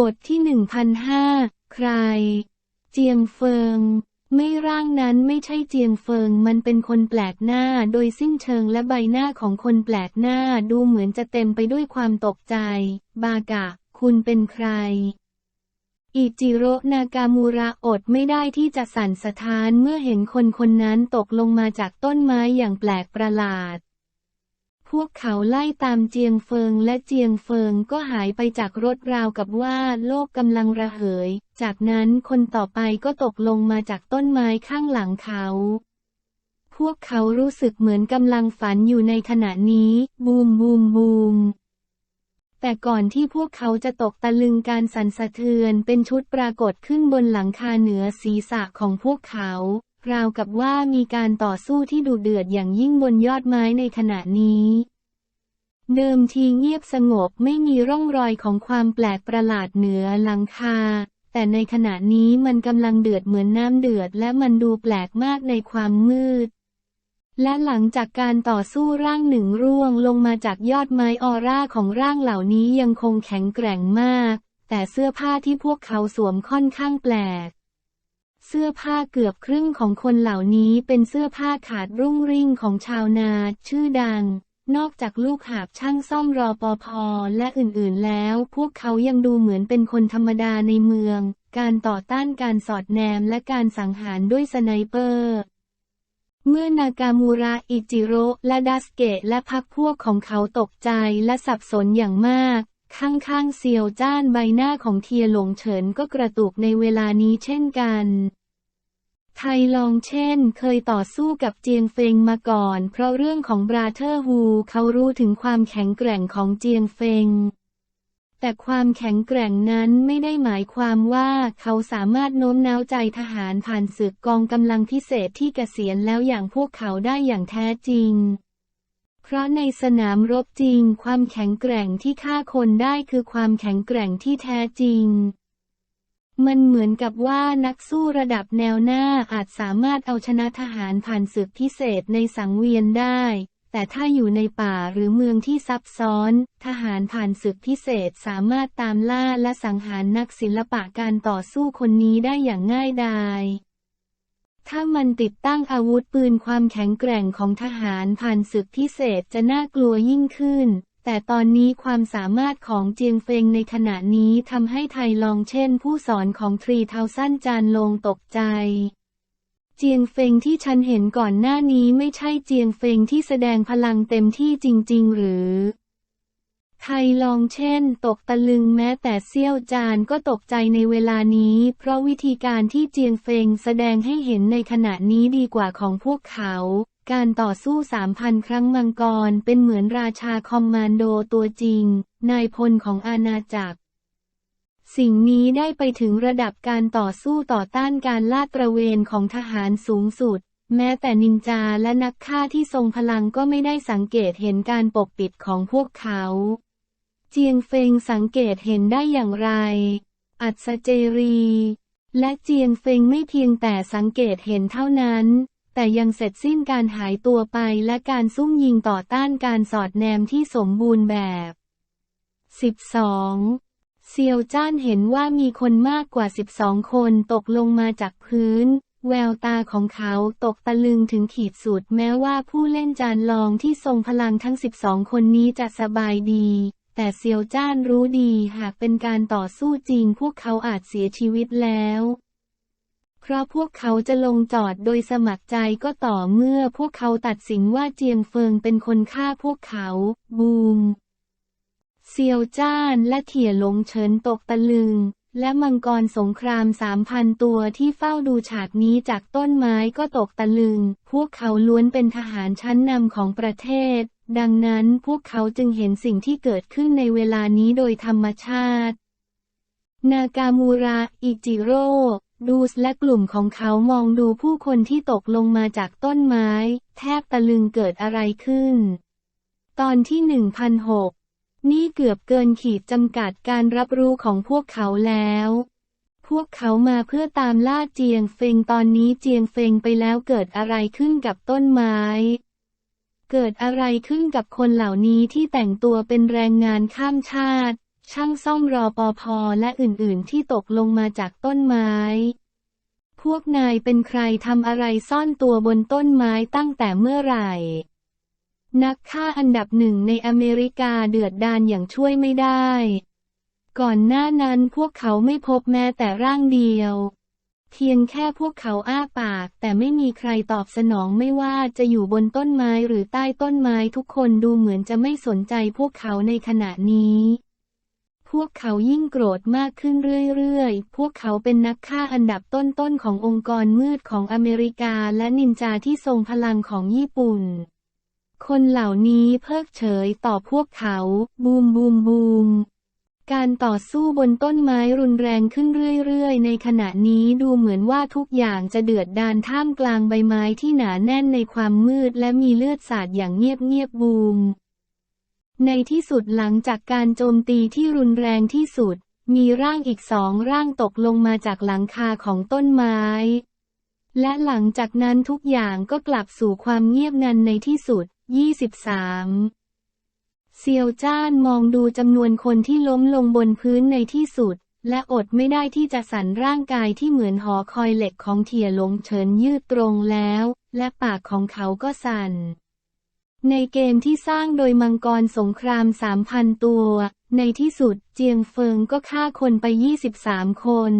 บทที่หนึ่งพันห้าใคร เจียงเฟิง ไม่ร่างนั้นไม่ใช่เจียงเฟิง มันเป็นคนแปลกหน้า โดยสิ้นเชิงและใบหน้าของคนแปลกหน้าดูเหมือนจะเต็มไปด้วยความตกใจ บากะ คุณเป็นใคร อิจิโระนากามูระอดไม่ได้ที่จะสั่นสะท้านเมื่อเห็นคนคนนั้นตกลงมาจากต้นไม้อย่างแปลกประหลาด พวกเขาไล่ตามเจียงเฟิงและเจียงเฟิงก็หายไปจากรถราวกับว่าโลกกำลังระเหย จากนั้นคนต่อไปก็ตกลงมาจากต้นไม้ข้างหลังเขา พวกเขารู้สึกเหมือนกำลังฝันอยู่ในขณะนี้ บูมบูมบูมแต่ก่อนที่พวกเขาจะตกตะลึงการสั่นสะเทือนเป็นชุดปรากฏขึ้นบนหลังคาเหนือศีรษะของพวกเขา ราวกับว่ามีการต่อสู้ที่ดุเดือดอย่างยิ่งบนยอดไม้ในขณะนี้ เดิมทีเงียบสงบไม่มีร่องรอยของความแปลกประหลาดเหนือหลังคา แต่ในขณะนี้มันกำลังเดือดเหมือนน้ำเดือดและมันดูแปลกมากในความมืด และหลังจากการต่อสู้ร่างหนึ่งร่วงลงมาจากยอดไม้ออร่าของร่างเหล่านี้ยังคงแข็งแกร่งมาก แต่เสื้อผ้าที่พวกเขาสวมค่อนข้างแปลก เสื้อผ้าเกือบครึ่งของคนเหล่านี้เป็นเสื้อผ้าขาดรุ่งริ่งของชาวนาชื่อดัง นอกจากลูกหาบช่างซ่อมรอปภและอื่นๆแล้ว พวกเขายังดูเหมือนเป็นคนธรรมดาในเมือง การต่อต้านการสอดแนมและการสังหารด้วยสไนเปอร์ เมื่อนากามูระอิจิโร่และดัสเกะและพักพวกของเขาตกใจและสับสนอย่างมาก ข้างๆเซียวจ้านใบหน้าของเทียหลงเฉินก็กระตุกในเวลานี้เช่นกัน ไทลองเช่น เคยต่อสู้กับเจียงเฟงมาก่อน เพราะเรื่องของบราเธอร์ฮูเขารู้ถึงความแข็งแกร่งของเจียงเฟง แต่ความแข็งแกร่งนั้นไม่ได้หมายความว่าเขาสามารถโน้มน้าวใจทหารผ่านศึกกองกำลังพิเศษที่เกษียณแล้วอย่างพวกเขาได้อย่างแท้จริง เพราะในสนามรบจริง ความแข็งแกร่งที่ฆ่าคนได้คือความแข็งแกร่งที่แท้จริง มันเหมือนกับว่านักสู้ระดับแนวหน้าอาจสามารถเอาชนะทหารผ่านศึกพิเศษในสังเวียนได้ แต่ถ้าอยู่ในป่าหรือเมืองที่ซับซ้อน ทหารผ่านศึกพิเศษสามารถตามล่าและสังหารนักศิลปะการต่อสู้คนนี้ได้อย่างง่ายดาย ถ้ามันติดตั้งอาวุธปืนความแข็งแกร่งของทหารผ่านศึกพิเศษจะน่ากลัวยิ่งขึ้น แต่ตอนนี้ความสามารถของเจียงเฟงในขณะนี้ทำให้ไทยลองเช่นผู้สอนของทรีเทาสั้นจานลงตกใจ เจียงเฟงที่ฉันเห็นก่อนหน้านี้ไม่ใช่เจียงเฟงที่แสดงพลังเต็มที่จริง ๆ หรือ ไทยลองเช่น ตกตะลึงแม้แต่เซี่ยวจานก็ตกใจในเวลานี้ เพราะวิธีการที่เจียงเฟงแสดงให้เห็นในขณะนี้ดีกว่าของพวกเขา การต่อสู้สามพันครั้งมังกรเป็นเหมือนราชาคอมมานโดตัวจริง นายพลของอาณาจักร สิ่งนี้ได้ไปถึงระดับการต่อสู้ต่อต้านการลาดตระเวนของทหารสูงสุด แม้แต่นินจาและนักฆ่าที่ทรงพลังก็ไม่ได้สังเกตเห็นการปกปิดของพวกเขา เจียงเฟงสังเกตเห็นได้อย่างไร อัศเจรี และเจียงเฟงไม่เพียงแต่สังเกตเห็นเท่านั้น แต่ยังเสร็จสิ้นการหายตัวไปและการซุ่มยิงต่อต้านการสอดแนมที่สมบูรณ์แบบ 12. เซียวจ้านเห็นว่ามีคนมากกว่า 12 คนตกลงมาจากพื้น แววตาของเขาตกตะลึงถึงขีดสุดแม้ว่าผู้เล่นจานลองที่ทรงพลังทั้ง 12 คนนี้จะสบายดี แต่เซียวจ้านรู้ดีหากเป็นการต่อสู้จริงพวกเขาอาจเสียชีวิตแล้ว เพราะพวกเขาจะลงจอดโดยสมัครใจก็ต่อเมื่อพวกเขาตัดสินว่าเจียงเฟิงเป็นคนฆ่าพวกเขา บูม เซียวจ้านและเถี่ยหลงเฉินตกตะลึง และมังกรสงครามสามพันตัวที่เฝ้าดูฉากนี้จากต้นไม้ก็ตกตะลึง พวกเขาล้วนเป็นทหารชั้นนำของประเทศ ดังนั้นพวกเขาจึงเห็นสิ่งที่เกิดขึ้นในเวลานี้โดยธรรมชาติ นากามูระ อิจิโร่ ดูสและกลุ่มของเขามองดูผู้คนที่ตกลงมาจากต้นไม้ แทบตะลึงเกิดอะไรขึ้น ตอนที่ 1006 นี่เกือบเกินขีดจำกัดการรับรู้ของพวกเขาแล้วพวกเขามาเพื่อตามล่าเจียงเฟงตอนนี้เจียงเฟงไปแล้วเกิดอะไรขึ้นกับต้นไม้ เกิดอะไรขึ้นกับคนเหล่านี้ที่แต่งตัวเป็นแรงงานข้ามชาติ ช่างซ่อมรอปอพอและอื่นๆ ที่ตกลงมาจากต้นไม้ พวกนายเป็นใครทำอะไรซ่อนตัวบนต้นไม้ตั้งแต่เมื่อไหร่ นักฆ่าอันดับหนึ่งในอเมริกาเดือดดาลอย่างช่วยไม่ได้ ก่อนหน้านั้นพวกเขาไม่พบแม้แต่ร่างเดียว เพียงแค่พวกเขาอ้าปาก แต่ไม่มีใครตอบสนองไม่ว่าจะอยู่บนต้นไม้หรือใต้ต้นไม้ทุกคนดูเหมือนจะไม่สนใจพวกเขาในขณะนี้ พวกเขายิ่งโกรธมากขึ้นเรื่อยๆ พวกเขาเป็นนักฆ่าอันดับต้นๆขององค์กรมืดของอเมริกาและนินจาที่ทรงพลังของญี่ปุ่น คนเหล่านี้เพิกเฉยต่อพวกเขา บูมบูมบูม การต่อสู้บนต้นไม้รุนแรงขึ้นเรื่อยๆ ในขณะนี้ดูเหมือนว่าทุกอย่างจะเดือดดาลท่ามกลางใบไม้ที่หนาแน่นในความมืดและมีเลือดสาดอย่างเงียบๆบูม ในที่สุดหลังจากการโจมตีที่รุนแรงที่สุด มีร่างอีกสองร่างตกลงมาจากหลังคาของต้นไม้ และหลังจากนั้นทุกอย่างก็กลับสู่ความเงียบงันในที่สุด 23 เซียวจ้านมองดูจำนวนคนที่ล้มลงบนพื้นในที่สุด และอดไม่ได้ที่จะสั่นร่างกายที่เหมือนหอคอยเหล็กของเทียหลงเฉินยืดตรงแล้ว และปากของเขาก็สั่น ในเกมที่สร้างโดยมังกรสงคราม3,000ตัว ในที่สุดเจียงเฟิงก็ฆ่าคนไป 23 คน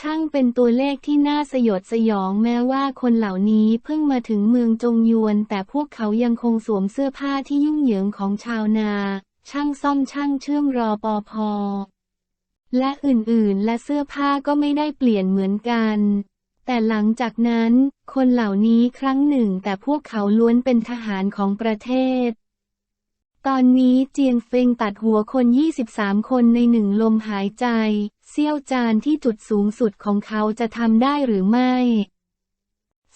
ช่างเป็นตัวเลขที่น่าสยดสยองแม้ว่าคนเหล่านี้เพิ่งมาถึงเมืองจงยวน แต่พวกเขายังคงสวมเสื้อผ้าที่ยุ่งเหยิงของชาวนา ช่างซ่อมช่างเชื่อมรอปอพอ และอื่นๆ และเสื้อผ้าก็ไม่ได้เปลี่ยนเหมือนกัน แต่หลังจากนั้น คนเหล่านี้ครั้งหนึ่งแต่พวกเขาล้วนเป็นทหารของประเทศตอนนี้เจียงเฟิงตัดหัวคน 23 คนในหนึ่งลมหายใจ เซี่ยวจานที่จุดสูงสุดของเขาจะทำได้หรือไม่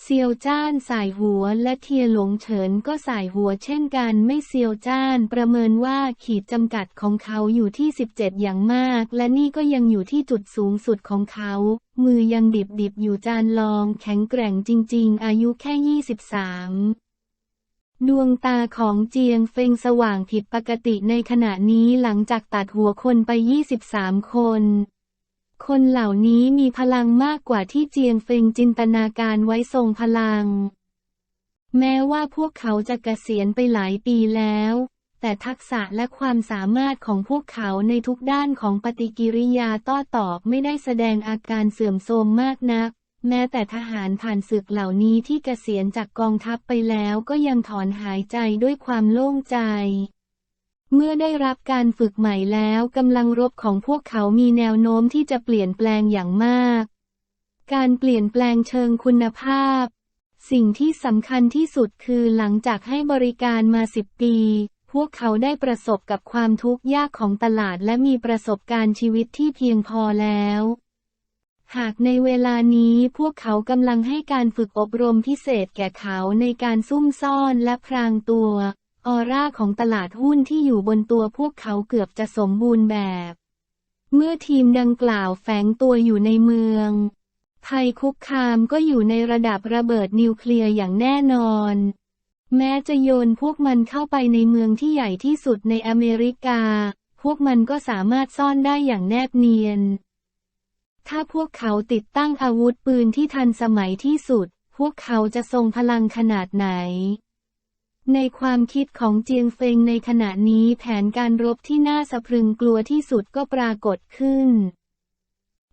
เซียวจ้านสายหัวและเทียหลงเฉินก็สายหัวเช่นกันไม่เซียวจ้านประเมินว่าขีดจำกัดของเขาอยู่ที่ 17 อย่างมาก และนี่ก็ยังอยู่ที่จุดสูงสุดของเขา มือยังดิบดิบอยู่จานลองแข็งแกร่งจริง ๆ อายุแค่ 23ดวงตาของเจียงเฟงสว่างผิดปกติในขณะนี้หลังจากตัดหัวคนไป 23 คน คนเหล่านี้มีพลังมากกว่าที่เจียงเฟงจินตนาการไว้ทรงพลัง แม้ว่าพวกเขาจะเกษียณไปหลายปีแล้ว แต่ทักษะและความสามารถของพวกเขาในทุกด้านของปฏิกิริยาต้อตอบไม่ได้แสดงอาการเสื่อมโทรมมากนัก แม้แต่ทหารผ่านศึกเหล่านี้ที่เกษียณจากกองทัพไปแล้วก็ยังถอนหายใจด้วยความโล่งใจ เมื่อได้รับการฝึกใหม่แล้วกำลังรบของพวกเขามีแนวโน้มที่จะเปลี่ยนแปลงอย่างมาก การเปลี่ยนแปลงเชิงคุณภาพ สิ่งที่สำคัญที่สุดคือหลังจากให้บริการมาสิบปี พวกเขาได้ประสบกับความทุกข์ยากของตลาดและมีประสบการณ์ชีวิตที่เพียงพอแล้ว หากในเวลานี้พวกเขากำลังให้การฝึกอบรมพิเศษแก่เขาในการซุ่มซ่อนและพรางตัว ออร่าของตลาดหุ้นที่อยู่บนตัวพวกเขาเกือบจะสมบูรณ์แบบ เมื่อทีมดังกล่าวแฝงตัวอยู่ในเมืองภัยคุกคามก็อยู่ในระดับระเบิดนิวเคลียร์อย่างแน่นอน แม้จะโยนพวกมันเข้าไปในเมืองที่ใหญ่ที่สุดในอเมริกา พวกมันก็สามารถซ่อนได้อย่างแนบเนียน ถ้าพวกเขาติดตั้งอาวุธปืนที่ทันสมัยที่สุด พวกเขาจะทรงพลังขนาดไหน ในความคิดของเจียงเฟงในขณะนี้แผนการรบที่น่าสะพรึงกลัวที่สุดก็ปรากฏขึ้น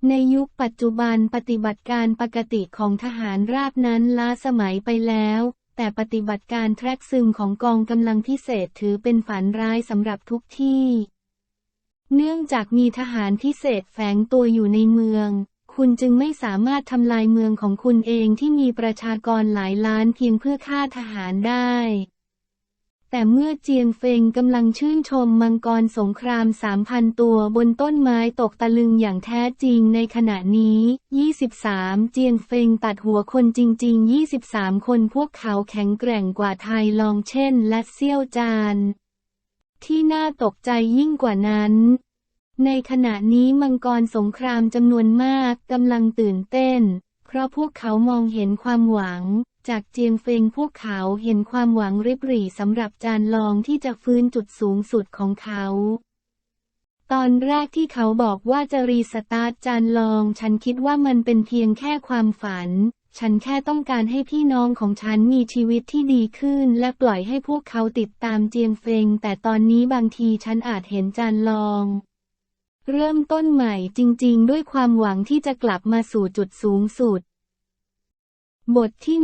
ในยุคปัจจุบันปฏิบัติการปกติของทหารราบนั้นล้าสมัยไปแล้ว แต่ปฏิบัติการแทรกซึมของกองกำลังพิเศษถือเป็นฝันร้ายสำหรับทุกที่ เนื่องจากมีทหารพิเศษแฝงตัวอยู่ในเมืองคุณจึงไม่สามารถทำลายเมืองของคุณเองที่มีประชากรหลายล้านเพียงเพื่อฆ่าทหารได้ แต่เมื่อเจียงเฟงกำลังชื่นชมมังกรสงคราม3,000ตัวบนต้นไม้ตกตะลึงอย่างแท้จริงในขณะนี้ 23 เจียงเฟงตัดหัวคนจริง ๆ 23 คนพวกเขาแข็งแกร่งกว่าไทยลองเช่น และเซี่ยวจาน ที่น่าตกใจยิ่งกว่านั้น ในขณะนี้มังกรสงครามจำนวนมากกำลังตื่นเต้น เพราะพวกเขามองเห็นความหวัง จากเจียงเฟงพวกเขาเห็นความหวังริบหรี่สำหรับจานลองที่จะฟื้นจุดสูงสุดของเขา ตอนแรกที่เขาบอกว่าจะรีสตาร์ทจานลอง ฉันคิดว่ามันเป็นเพียงแค่ความฝัน ฉันแค่ต้องการให้พี่น้องของฉันมีชีวิตที่ดีขึ้น และปล่อยให้พวกเขาติดตามเจียงเฟง แต่ตอนนี้บางทีฉันอาจเห็นจานลองเริ่มต้นใหม่จริงๆ ด้วยความหวังที่จะกลับมาสู่จุดสูงสุด บทที่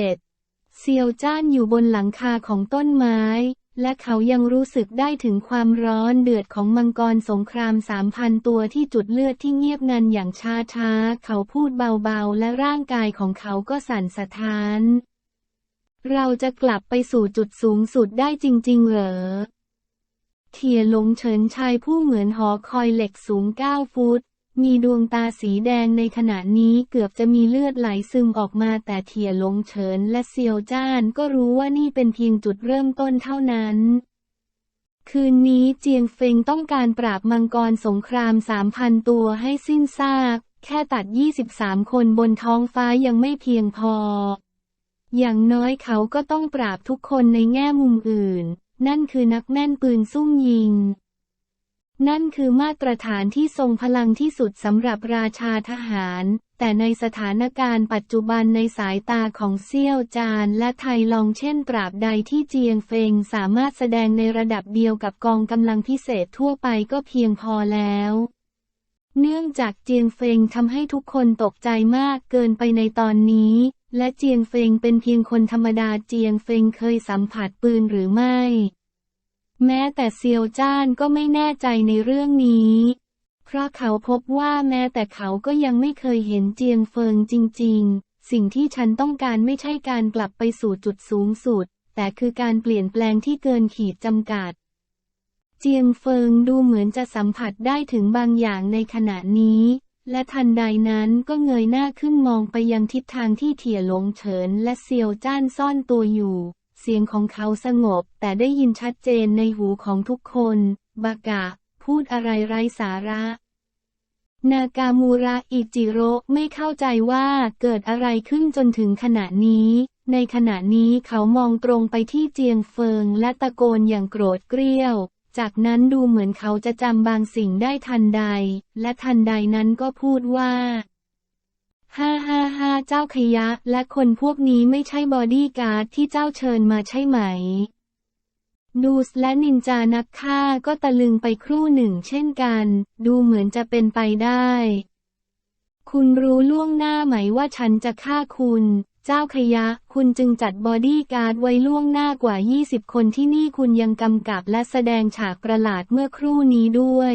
1007 เซียวจ้านอยู่บนหลังคาของต้นไม้ และเขายังรู้สึกได้ถึงความร้อนเดือดของมังกรสงครามสามพันตัวที่จุดเลือดที่เงียบงันอย่างช้าๆ เขาพูดเบาๆ และร่างกายของเขาก็สั่นสะท้าน เราจะกลับไปสู่จุดสูงสุดได้จริงๆ เหรอ เทียหลงเฉินชายผู้เหมือนหอคอยเหล็กสูงเก้าฟุต มีดวงตาสีแดงในขณะนี้เกือบจะมีเลือดไหลซึมออกมาแต่เทียหลงเฉินและเซียวจ้านก็รู้ว่านี่เป็นเพียงจุดเริ่มต้นเท่านั้นคืนนี้เจียงเฟงต้องการปราบมังกรสงครามสามพันตัวให้สิ้นซาก แค่ตัด 23 คนบนท้องฟ้ายังไม่เพียงพอ อย่างน้อยเขาก็ต้องปราบทุกคนในแง่มุมอื่น นั่นคือนักแม่นปืนซุ่มยิง นั่นคือมาตรฐานที่ทรงพลังที่สุดสำหรับราชาทหาร แต่ในสถานการณ์ปัจจุบันในสายตาของเซี่ยวจานและไทยลองเช่นตราบใดที่เจียงเฟงสามารถแสดงในระดับเดียวกับกองกำลังพิเศษทั่วไปก็เพียงพอแล้วเนื่องจากเจียงเฟงทำให้ทุกคนตกใจมากเกินไปในตอนนี้ และเจียงเฟงเป็นเพียงคนธรรมดาเจียงเฟงเคยสัมผัสปืนหรือไม่ แม้แต่เซียวจ้านก็ไม่แน่ใจในเรื่องนี้ เพราะเขาพบว่าแม้แต่เขาก็ยังไม่เคยเห็นเจียงเฟิงจริง ๆ สิ่งที่ฉันต้องการไม่ใช่การกลับไปสู่จุดสูงสุด แต่คือการเปลี่ยนแปลงที่เกินขีดจำกัด เจียงเฟิงดูเหมือนจะสัมผัสได้ถึงบางอย่างในขณะนี้และทันใดนั้นก็เงยหน้าขึ้นมองไปยังทิศทางที่เถี่ยหลงเฉินและเซียวจ้านซ่อนตัวอยู่ เสียงของเขาสงบ แต่ได้ยินชัดเจนในหูของทุกคน บากะ พูดอะไรไร้สาระ นากามูระอิจิโร่ไม่เข้าใจว่าเกิดอะไรขึ้นจนถึงขณะนี้ ในขณะนี้เขามองตรงไปที่เจียงเฟิงและตะโกนอย่างโกรธเกรี้ยว จากนั้นดูเหมือนเขาจะจำบางสิ่งได้ทันใด และทันใดนั้นก็พูดว่า ฮ่าฮ่าฮ่าเจ้าขยะ และคนพวกนี้ไม่ใช่บอดี้การ์ดที่เจ้าเชิญมาใช่ไหมดูสและนินจานักฆ่าก็ตะลึงไปครู่หนึ่งเช่นกัน ดูเหมือนจะเป็นไปได้ คุณรู้ล่วงหน้าไหมว่าฉันจะฆ่าคุณ เจ้าขยะ คุณจึงจัดบอดี้การ์ดไว้ล่วงหน้ากว่า 20 คนที่นี่คุณยังกำกับและแสดงฉากประหลาดเมื่อครู่นี้ด้วย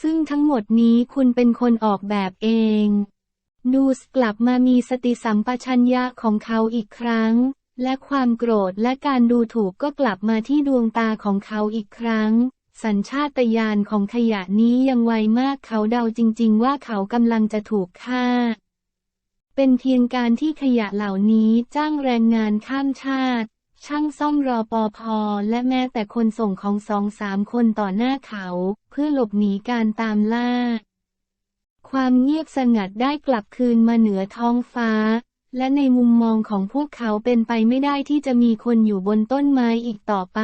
ซึ่งทั้งหมดนี้คุณเป็นคนออกแบบเอง ดูสกลับมามีสติสัมปชัญญะของเขาอีกครั้ง และความโกรธและการดูถูกก็กลับมาที่ดวงตาของเขาอีกครั้ง สัญชาตญาณของขยะนี้ยังไวมากเขาเดาจริง ๆ ว่าเขากำลังจะถูกฆ่า เป็นเพียงการที่ขยะเหล่านี้จ้างแรงงานข้ามชาติ ช่างซ่อมรอปอพอและแม้แต่คนส่งของสองสามคนต่อหน้าเขา เพื่อหลบหนีการตามล่า ความเงียบสงัดได้กลับคืนมาเหนือท้องฟ้า และในมุมมองของพวกเขาเป็นไปไม่ได้ที่จะมีคนอยู่บนต้นไม้อีกต่อไป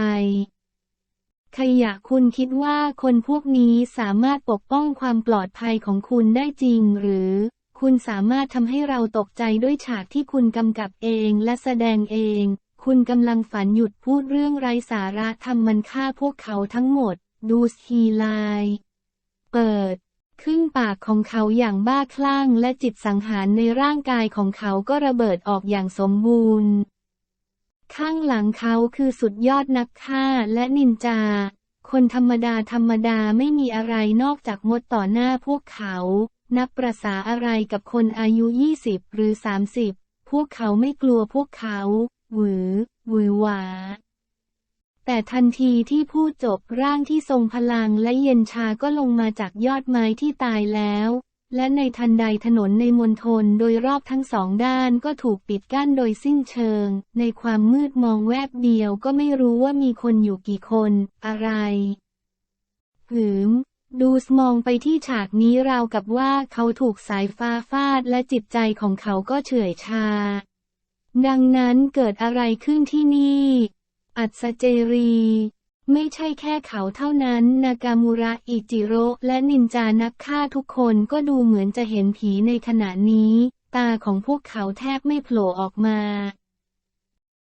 ขยะคุณคิดว่าคนพวกนี้สามารถปกป้องความปลอดภัยของคุณได้จริงหรือ คุณสามารถทำให้เราตกใจด้วยฉากที่คุณกำกับเองและแสดงเอง คุณกำลังฝันหยุดพูดเรื่องไร้สาระทำมันฆ่าพวกเขาทั้งหมด ดูทีไลน์เปิด ขึ้นปากของเขาอย่างบ้าคลั่งและจิตสังหารในร่างกายของเขาก็ระเบิดออกอย่างสมบูรณ์ ข้างหลังเขาคือสุดยอดนักฆ่าและนินจา คนธรรมดาธรรมดาไม่มีอะไรนอกจากมดต่อหน้าพวกเขา นับประษาอะไรกับคนอายุ 20 หรือ 30 พวกเขาไม่กลัวพวกเขา หวือ หวือหวา แต่ทันทีที่พูดจบร่างที่ทรงพลังและเย็นชาก็ลงมาจากยอดไม้ที่ตายแล้ว และในทันใดถนนในมณฑลโดยรอบทั้งสองด้านก็ถูกปิดกั้นโดยสิ้นเชิง ในความมืดมองแวบเดียวก็ไม่รู้ว่ามีคนอยู่กี่คน อะไร หืม ดูสมองไปที่ฉากนี้ราวกับว่าเขาถูกสายฟ้าฟาดและจิตใจของเขาก็เฉื่อยชา ดังนั้นเกิดอะไรขึ้นที่นี่ อัศเจรี ไม่ใช่แค่เขาเท่านั้น นากามูระอิจิโร่และนินจานักฆ่าทุกคนก็ดูเหมือนจะเห็นผีในขณะนี้ ตาของพวกเขาแทบไม่โผล่ออกมา